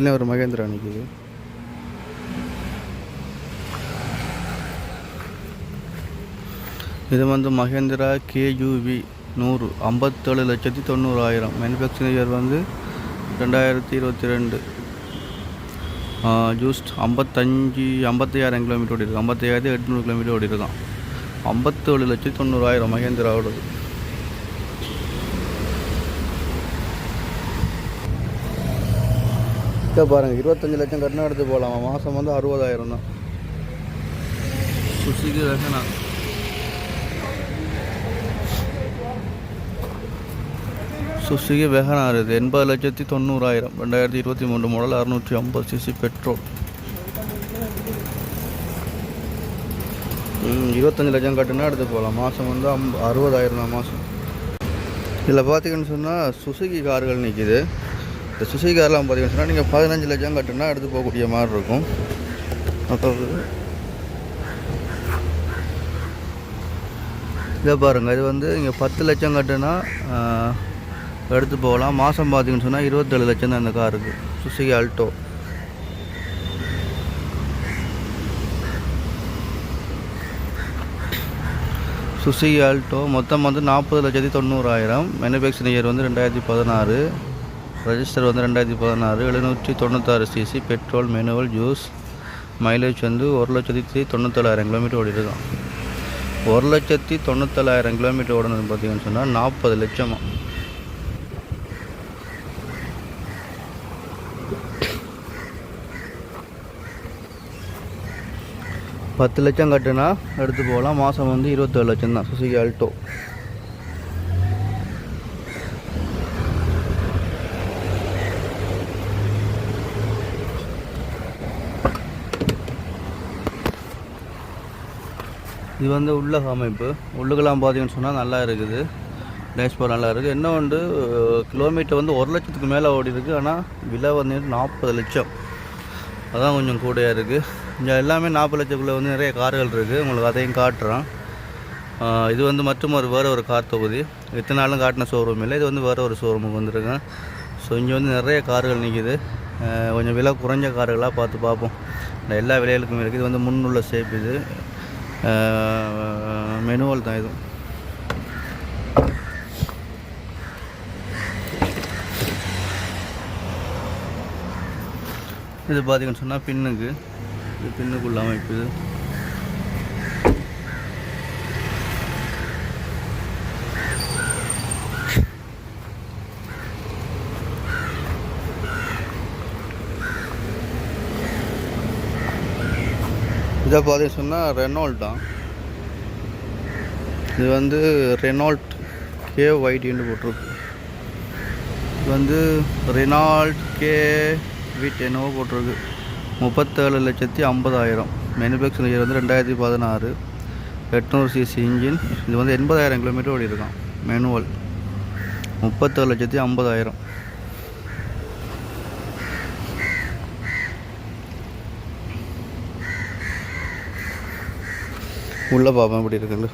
என்ன ஒரு மகேந்திரா நிற்குது இது வந்து மகேந்திரா கேயூவி நூறு ஐம்பத்தேழு லட்சத்தி தொண்ணூறாயிரம். மேனுஃபேக்சரிங் இயர் வந்து ரெண்டாயிரத்தி இருபத்தி ரெண்டு. ஜூஸ்ட் ஐம்பத்தஞ்சு ஐம்பத்தையாயிரம் கிலோமீட்டர் ஓடி இருக்கு ஐம்பத்தையாயிரத்தி எட்நூறு கிலோமீட்டர் ஓடி இருக்கான் ஐம்பத்தேழு லட்சத்தி தொண்ணூறாயிரம் மகேந்திராவோடது. இதை பாருங்கள் இருபத்தஞ்சி லட்சம் கட்டினா எடுத்து போகலாம் மாதம் வந்து அறுபதாயிரம் தான். சுசுகி ரசனா. சுசுகி வெகனார் இது எண்பது லட்சத்தி தொண்ணூறாயிரம். ரெண்டாயிரத்தி இருபத்தி மூணு மாடல் அறுநூற்றி ஐம்பது சிசி பெட்ரோல் ம், இருபத்தஞ்சு லட்சம் கட்டுனா எடுத்து போகலாம் மாதம் வந்து அம் அறுபதாயிரம் தான் மாதம் இதில் பார்த்தீங்கன்னு சொன்னால் சுசுகி கார்கள் நிற்கிது இந்த சுசுகி கார்லாம் பார்த்தீங்கன்னு சொன்னால் நீங்கள் பதினஞ்சு லட்சம் கட்டுனா எடுத்து போகக்கூடிய மாதிரி இருக்கும். அப்புறம் இதை பாருங்கள் இது வந்து இங்கே பத்து லட்சம் கட்டுனா எடுத்து போகலாம். மாதம் பார்த்தீங்கன்னு சொன்னால் இருபத்தேழு லட்சம் தான் இந்த காருக்கு சுசுகி ஆல்டோ. சுசுகி ஆல்டோ மொத்தம் வந்து நாற்பது லட்சத்தி தொண்ணூறாயிரம். மேனுஃபேக்சரிங் இயர் வந்து ரெண்டாயிரத்தி பதினாறு. ரெஜிஸ்டர் வந்து ரெண்டாயிரத்தி பதினாறு எழுநூற்றி தொண்ணூத்தாறு CC petrol manual used mileage வந்து ஒரு லட்சத்தி தொண்ணூத்தேழாயிரம் கிலோமீட்டர் ஓடி ஒரு லட்சத்தி தொண்ணூத்தேழாயிரம் கிலோமீட்டர் ஓடணும்னு பார்த்தீங்கன்னு சொன்னால் நாற்பது லட்சமாக பத்து லட்சம் கட்டுனா எடுத்து போகலாம். மாதம் வந்து இருபத்தேழு லட்சம் தான் சுசுகி ஆல்டோ இது வந்து உள்ள அமைப்பு. உள்ளுக்கெல்லாம் பார்த்தீங்கன்னு சொன்னால் நல்லா இருக்குது. டேஷ்போர்ட் நல்லா இருக்குது. என்ன வந்து கிலோமீட்டர் வந்து ஒரு லட்சத்துக்கு மேலே ஓடி இருக்குது ஆனால் விலை வந்து நாற்பது லட்சம். அதான் கொஞ்சம் கூடையாக இருக்குது இங்கே எல்லாமே நாற்பது லட்சத்துக்குள்ளே வந்து நிறைய கார்கள் இருக்குது உங்களுக்கு அதையும் காட்டுறேன். இது வந்து மற்றும் ஒரு வேறு ஒரு கார் தொகுதி. இத்தனை நாளும் காட்டின ஷோரூம் இல்லை. இது வந்து வேறு ஒரு ஷோரூமுக்கு வந்திருக்கேன். ஸோ இங்கே வந்து நிறைய கார்கள் நிற்கிது கொஞ்சம் விலை குறைஞ்ச கார்களாக பார்த்து பார்ப்போம். எல்லா விலைகளுக்கும் இருக்குது இது வந்து முன்னுள்ள ஷேப் இது. மெனுவல் தான் இதுவும் இது பார்த்தீங்கன்னு சொன்னால் பின்னுக்கு. இது பின்னுக்குள்ள அமைப்பு. இது இதை பார்த்தீங்கன்னு சொன்னால் ரெனால்ட் தான். இது வந்து ரெனால்ட் கே ஒய்டின்னு போட்டிருக்கு. இது வந்து ரெனால்ட் கே வீட் என்னவோ போட்டிருக்கு. முப்பத்தேழு லட்சத்தி ஐம்பதாயிரம். மேனுஃபேக்சரிங் இயர் வந்து ரெண்டாயிரத்தி பதினாறு. எட்நூறு சிசி இன்ஜின் இது வந்து எண்பதாயிரம் கிலோமீட்டர் ஓடி இருக்கான் மேனுவல் முப்பத்தேழு லட்சத்தி ஐம்பதாயிரம். உள்ளே பார்ப்பேன் எப்படி இருக்குன்னு.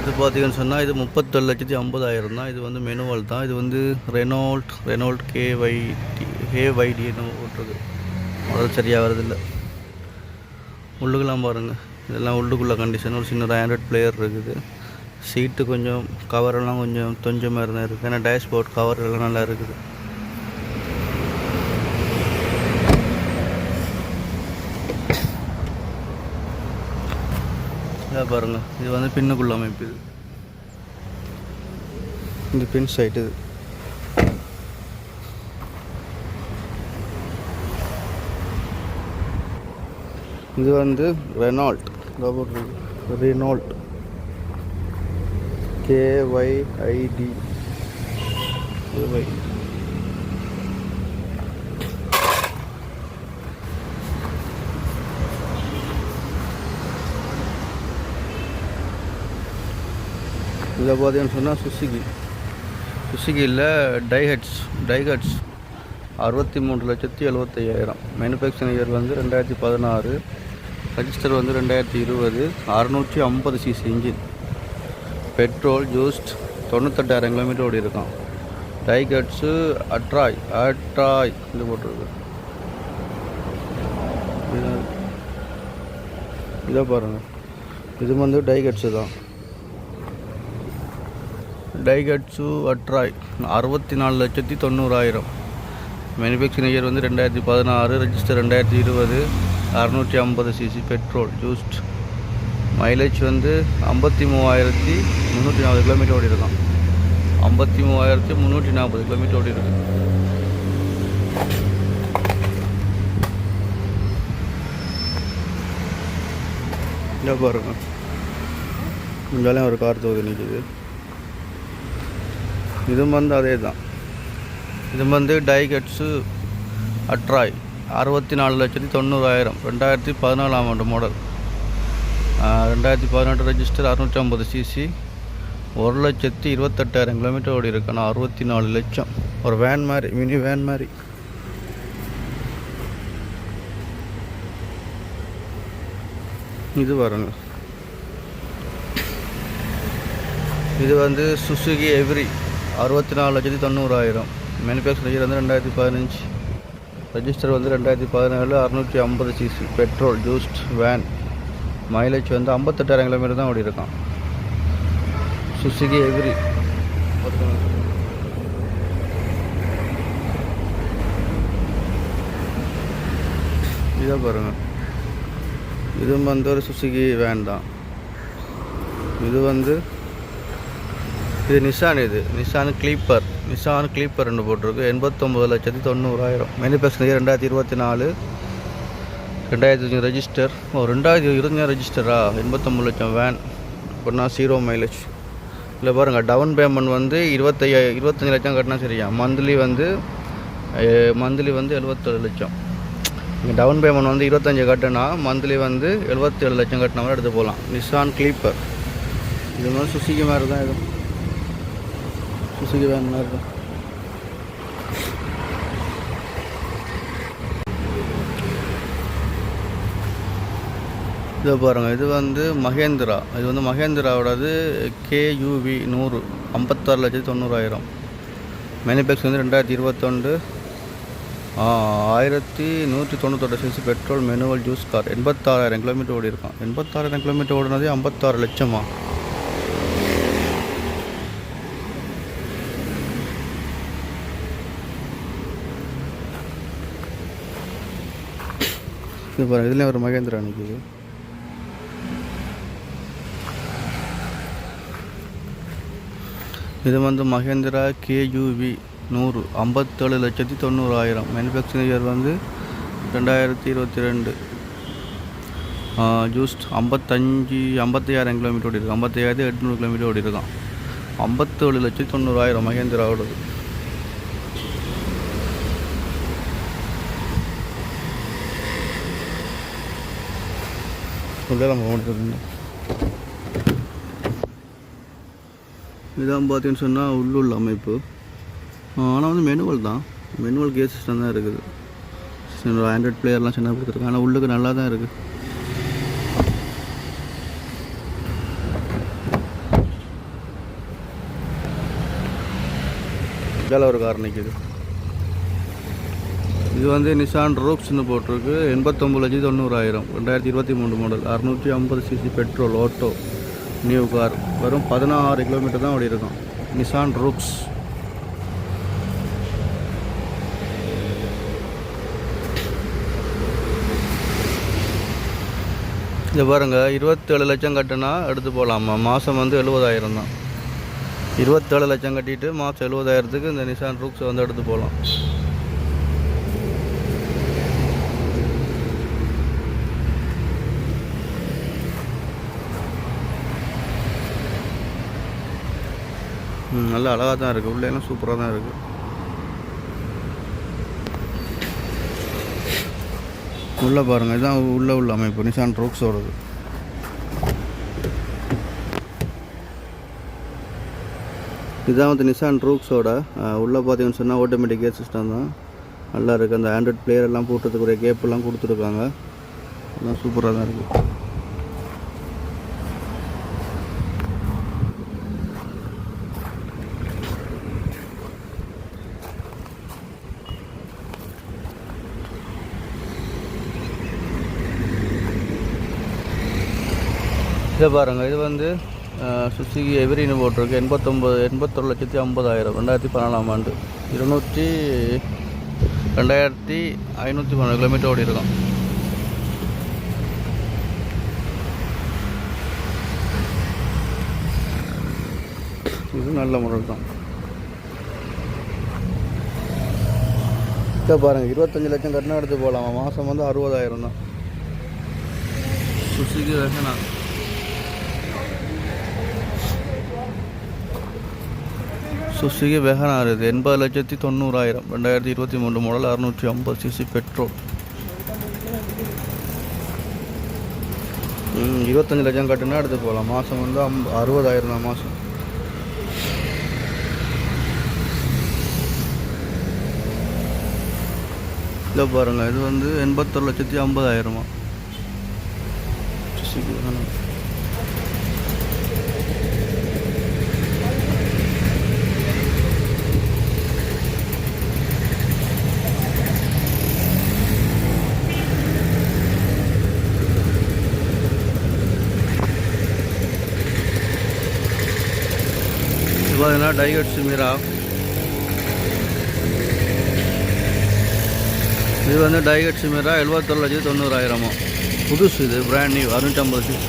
இது பார்த்தீங்கன்னு சொன்னால் இது முப்பத்தேழு லட்சத்தி ஐம்பதாயிரம் தான். இது வந்து மெனுவல் தான். இது வந்து ரெனால்ட் ரெனால்ட் கேவைடி என்ன ஓட்டுறது முதல் சரியாக வரதில்லை உள்ளுக்கெல்லாம் பாருங்கள் இதெல்லாம் உள்ளுக்குள்ள கண்டிஷன் ஒரு சின்ன ஆண்ட்ராய்ட் பிளேயர் இருக்குது. சீட்டு கொஞ்சம் கவரெல்லாம் கொஞ்சம் தொஞ்ச மாதிரி தான் இருக்குது ஏன்னா டேஷ்போர்ட் கவர் எல்லாம் நல்லா இருக்குது. இதை பாருங்க. இது வந்து பின்னுக்குள்ள அமைப்பு இது. இந்த பின் சைட் இது. இது வந்து ரெனால்ட் ரெனால்ட் கேஒய்ஐடி ஒய் இதில் பார்த்தீங்கன்னு சொன்னால் சுசுகி. சுசுகியில் டைஹெட்ஸ் டைஹெட்ஸ் அறுபத்தி மூன்று லட்சத்தி எழுபத்தையாயிரம் மேனுஃபேக்சரிங் இயர் வந்து ரெண்டாயிரத்தி பதினாறு. ரெஜிஸ்டர் வந்து ரெண்டாயிரத்தி இருபது. அறநூற்றி ஐம்பது சிசி இன்ஜின் பெட்ரோல் ஜூஸ்ட் தொண்ணூத்தெட்டாயிரம் கிலோமீட்டர் ஓடி இருக்கான். டைகட்ஸு அட்ராய் அட்ராய் இது போட்டிருக்கு. இதை பாருங்கள் இது வந்து டைகட்ஸு தான். டைகட்ஸு அட்ராய் அறுபத்தி நாலு லட்சத்தி தொண்ணூறாயிரம். மேனுஃபேக்சரிங் இயர் வந்து ரெண்டாயிரத்தி பதினாறு ரெஜிஸ்டர் ரெண்டாயிரத்தி இருபது அறநூற்றி ஐம்பது சிசி பெட்ரோல் ஜூஸ்ட் மைலேஜ் வந்து ஐம்பத்தி மூவாயிரத்தி முந்நூற்றி நாற்பது கிலோமீட்டர் ஓடி இருக்கான் ஐம்பத்தி மூவாயிரத்தி முந்நூற்றி நாற்பது கிலோமீட்டர் ஓடி இருக்கு இங்கே பாருங்க. இங்கேயும் ஒரு கார் தொகுதி நிற்கிது இது வந்து அதே தான் இது வந்து டைகட்ஸு அட்ராய் அறுபத்தி நாலு லட்சத்தி தொண்ணூறாயிரம் ரெண்டாயிரத்தி பதினாலாம் ஆண்டு மாடல் ரெண்டாயிரத்தி பதினெட்டு ரெஜிஸ்டர் அறுநூற்றி ஐம்பது சிசி ஒரு லட்சத்தி இருபத்தெட்டாயிரம் கிலோமீட்டர் ஓடி இருக்கு. ஆனால் அறுபத்தி நாலு லட்சம். ஒரு வேன் மாதிரி மினி வேன் மாதிரி. இது வருங்க இது வந்து சுசுகி எவ்ரி அறுபத்தி நாலு லட்சத்தி தொண்ணூறாயிரம். மேனுஃபேக்சர் இயர் வந்து ரெண்டாயிரத்தி பதினஞ்சு. ரெஜிஸ்டர் வந்து ரெண்டாயிரத்தி பதினேழு அறுநூற்றி ஐம்பது CC petrol used van mileage வந்து ஐம்பத்தெட்டாயிரம் கிலோமீட்டர் தான் ஓடி இருக்கான் சுசுகி எவ்ரி இதை பாருங்கள் இதுவும் வந்து ஒரு சுசுகி வேன் தான். இது வந்து இது நிசான் இது. நிசான் கிளீப்பர் நிசான் கிளீப்பர் ரெண்டு போட்டிருக்கு. எண்பத்தொம்பது லட்சத்தி தொண்ணூறாயிரம். மேனுஃபேக்சரிங் ரெண்டாயிரத்தி இருபத்தி நாலு. ரெண்டாயிரத்தி அஞ்சு ரெஜிஸ்டர் ஓ ரெண்டாயிரத்தி இருபத்தஞ்சு ரெஜிஸ்டரா எண்பத்தொம்பது லட்சம் வேன் அப்படின்னா ஜீரோ மைலேஜ் இல்லை பாருங்கள் டவுன் பேமெண்ட் வந்து இருபத்தைய இருபத்தஞ்சி லட்சம் கட்டினா சரியா? மந்த்லி வந்து மந்த்லி வந்து எழுபத்தேழு லட்சம். நீங்கள் டவுன் பேமெண்ட் வந்து இருபத்தஞ்சி கட்டினா மந்த்லி வந்து எழுபத்தேழு லட்சம் கட்டின மாதிரி எடுத்து போகலாம் நிசான் கிளீப்பர் இது மாதிரி சுசுகி மாதிரி தான் இது. சுசுகி வேன் மாதிரி தான் இதை பாருங்கள் இது வந்து மகேந்திரா. இது வந்து மகேந்திராவோடது கேயூவி நூறு ஐம்பத்தாறு லட்சத்தி தொண்ணூறாயிரம். மேனுஃபேக்சர் வந்து ரெண்டாயிரத்தி இருபத்தொண்டு ஆயிரத்தி நூற்றி தொண்ணூத்தொட்டு CC petrol manual used car எண்பத்தாறாயிரம் kilometre ஓடி இருக்கான் எண்பத்தாறாயிரம் கிலோமீட்டர் ஓடினதே ஐம்பத்தாறு லட்சமா? இது பாருங்க இதுலேயும் ஒரு மகேந்திரா நிற்கிது இது வந்து மகேந்திரா கேயூவி நூறு ஐம்பத்தேழு லட்சத்தி தொண்ணூறாயிரம். மேனுஃபேக்சரிங் இயர் வந்து ரெண்டாயிரத்தி இருபத்தி ரெண்டு. ஜூஸ்ட் ஐம்பத்தஞ்சு ஐம்பத்தையாயிரம் கிலோமீட்டர் ஓடி இருக்குது ஐம்பத்தையாயிரத்தி எட்நூறு கிலோமீட்டர் ஓடி இருக்கான் ஐம்பத்தேழு லட்சத்தி தொண்ணூறாயிரம் மகேந்திராவோடது. உள்ளே நம்ம ஓடிட்டு இதான் பார்த்தீங்கன்னு சொன்னால் உள்ளுள்ள அமைப்பு. ஆனால் வந்து மெனுவல் தான். மெனுவல் கேஸ் சிஸ்டம் தான் இருக்குது. சின்ன ஆண்ட்ராய்ட் பிளேயர்லாம் சின்ன கொடுத்துருக்காங்க. ஆனால் உள்ளுக்கு நல்லா தான் இருக்குது வேலை ஒரு கார் நிற்கிது இது வந்து நிசான் ரோக்ஸ்னு போட்டிருக்கு. எண்பத்தொம்பது லட்சத்தி தொண்ணூறாயிரம். ரெண்டாயிரத்தி இருபத்தி மூணு மாடல் அறுநூற்றி ஐம்பது CC petrol auto new car வெறும் பதினாறு கிலோமீட்டர் தான் ஓடி இருக்கும். நிசான் ரூக்ஸ் இது பாருங்கள் இருபத்தேழு லட்சம் கட்டினா எடுத்து போகலாமா மாதம் வந்து எழுபதாயிரம் தான். இருபத்தேழு லட்சம் கட்டிட்டு மாதம் எழுபதாயிரத்துக்கு இந்த நிசான் ரூக்ஸை வந்து எடுத்து போகலாம் நல்லா அழகாக தான் இருக்குது உள்ளே எல்லாம் சூப்பராக தான் இருக்குது உள்ளே பாருங்கள் இதுதான் உள்ளே உள்ள அமைப்பு. நிசான் ரோக்ஸோடது. இதுதான் வந்து நிசான் ரூக்ஸோட உள்ளே பார்த்தீங்கன்னு சொன்னால் ஆட்டோமேட்டிக் கேர் சிஸ்டம் தான். நல்லா இருக்குது அந்த ஆண்ட்ராய்ட் பிளேயர் எல்லாம் போட்டதுக்குரிய கேப்பெல்லாம் கொடுத்துருக்காங்க. எல்லாம் சூப்பராக தான் இருக்குது இதை பாருங்கள் இது வந்து சுசுகி எவரின்னு போட்டிருக்கு. எண்பத்தொம்பது எண்பத்தொரு லட்சத்தி ஐம்பதாயிரம் ரெண்டாயிரத்தி பதினாலாம் ஆண்டு. இருநூற்றி ரெண்டாயிரத்தி ஐநூற்றி பன்னெண்டு கிலோமீட்டர் ஓடி இருக்கும். இது நல்ல முறை தான். இதை பாருங்கள் இருபத்தஞ்சி லட்சம் கட்டினா எடுத்து போகலாம்? மாதம் வந்து அறுபதாயிரம் தான். சுசுகி ரசனா சுசுகி வெகனார் இது எண்பது லட்சத்தி தொண்ணூறாயிரம் ரெண்டாயிரத்தி இருபத்தி மூணு மாடல் அறுநூற்றி ஐம்பது சிசி பெட்ரோல் இருபத்தஞ்சி லட்சம் கட்டுனா எடுத்து போகலாம். மாதம் வந்து அம் அறுபதாயிரம் தான் மாதம் இல்லை பாருங்கள் இது வந்து எண்பத்தொரு லட்சத்தி ஐம்பதாயிரமா? Suzuki Wagon R. இது பார்த்தீங்கன்னா டைகட் சிமிரா இது வந்து டைகட் சிமிரா எழுபத்தொரு லட்சத்தி தொண்ணூறாயிரமா. புதுசு இது பிராண்ட் நியூ அறுநூற்றம்பது சிக்ஸ்